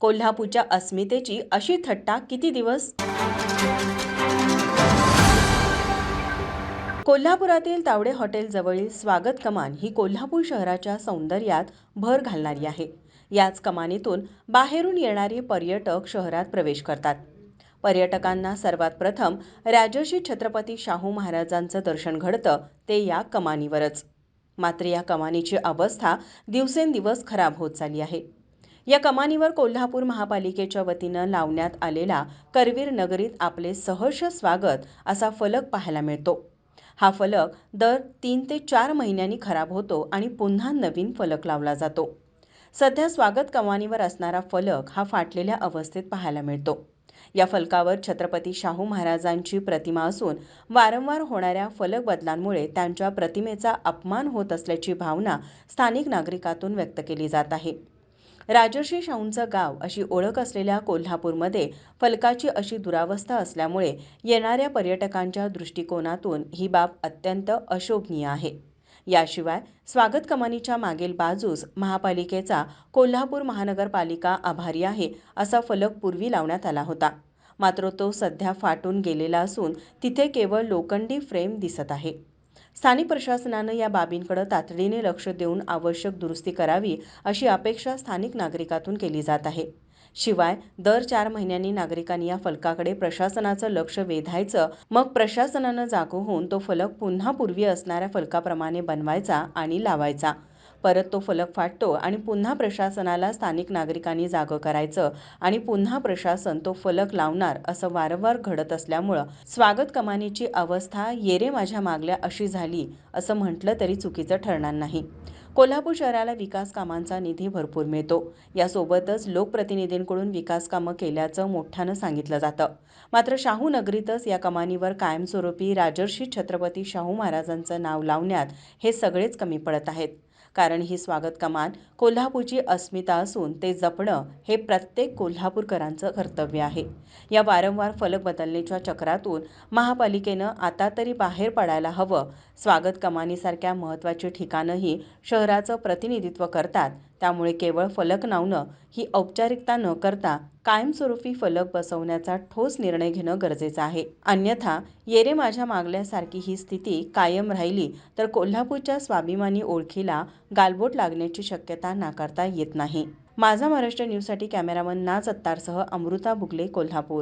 कोल्हापूरच्या अस्मितेची अशी थट्टा किती दिवस? कोल्हापुरातील तावडे हॉटेलजवळील स्वागत कमान ही कोल्हापूर शहराच्या सौंदर्यात भर घालणारी आहे. याच कमानीतून बाहेरून येणारे पर्यटक शहरात प्रवेश करतात. पर्यटकांना सर्वात प्रथम राजर्षी छत्रपती शाहू महाराजांचं दर्शन घडतं ते या कमानीवरच. मात्र या कमानीची अवस्था दिवसेंदिवस खराब होत चालली आहे. या कमानीवर कोल्हापूर महापालिकेच्या वतीनं लावण्यात आलेला करवीर नगरीत आपले सहर्ष स्वागत असा फलक पाहायला मिळतो. हा फलक दर तीन ते चार महिन्यांनी खराब होतो आणि पुन्हा नवीन फलक लावला जातो. सध्या स्वागत कमानीवर असणारा फलक हा फाटलेल्या अवस्थेत पाहायला मिळतो. या फलकावर छत्रपती शाहू महाराजांची प्रतिमा असून वारंवार होणाऱ्या फलक बदलांमुळे त्यांच्या प्रतिमेचा अपमान होत असल्याची भावना स्थानिक नागरिकातून व्यक्त केली जात आहे. राजर्षी शाहूंचं गाव अशी ओळख असलेल्या कोल्हापूरमध्ये फलकाची अशी दुरावस्था असल्यामुळे येणाऱ्या पर्यटकांच्या दृष्टिकोनातून ही बाब अत्यंत अशोभनीय आहे. याशिवाय स्वागत कमानीच्या मागील बाजूस महापालिकेचा कोल्हापूर महानगरपालिका आभारी आहे असा फलक पूर्वी लावण्यात आला होता. मात्र तो सध्या फाटून गेलेला असून तिथे केवळ लोखंडी फ्रेम दिसत आहे. स्थानिक प्रशासनानं या बाबींकडे तातडीने लक्ष देऊन आवश्यक दुरुस्ती करावी अशी अपेक्षा स्थानिक नागरिकातून केली जात आहे. शिवाय दर चार महिन्यांनी नागरिकांनी या फलकाकडे प्रशासनाचं लक्ष वेधायचं मग प्रशासनानं जागो होऊन तो फलक पुन्हा पूर्वी असणाऱ्या फलकाप्रमाणे बनवायचा आणि लावायचा. परत तो फलक फाटतो आणि पुन्हा प्रशासनाला स्थानिक नागरिकांनी जागं करायचं आणि पुन्हा प्रशासन तो फलक लावणार असं वारंवार घडत असल्यामुळं स्वागत कमानीची अवस्था येरे माझ्या मागल्या अशी झाली असं म्हटलं तरी चुकीचं ठरणार नाही. कोल्हापूर शहराला विकास कामांचा निधी भरपूर मिळतो. यासोबतच लोकप्रतिनिधींकडून विकास कामं केल्याचं मोठ्यानं सांगितलं जातं. मात्र शाहू नगरीतच या कमानीवर कायमस्वरूपी राजर्षी छत्रपती शाहू महाराजांचं नाव लावण्यात हे सगळेच कमी पडत आहेत. कारण ही स्वागत कमान कोल्हापूरची अस्मिता असून ते जपणं हे प्रत्येक कोल्हापूरकरांचं कर्तव्य आहे. या वारंवार फलक बदलण्याच्या चक्रातून महापालिकेनं आता तरी बाहेर पडायला हवं. स्वागत कमानीसारख्या महत्त्वाची ठिकाणंही शहराचं प्रतिनिधित्व करतात. त्यामुळे केवळ फलक लावणं ही औपचारिकता न करता कायमस्वरूपी फलक बसवण्याचा ठोस निर्णय घेणं गरजेचं आहे. अन्यथा येरे माझ्या मागल्यासारखी ही स्थिती कायम राहिली तर कोल्हापूरच्या स्वाभिमानी ओळखीला गालबोट लागण्याची शक्यता नाकारता येत नाही. माझा महाराष्ट्र न्यूजसाठी कॅमेरामन नाज अत्तारसह अमृता बुगले कोल्हापूर.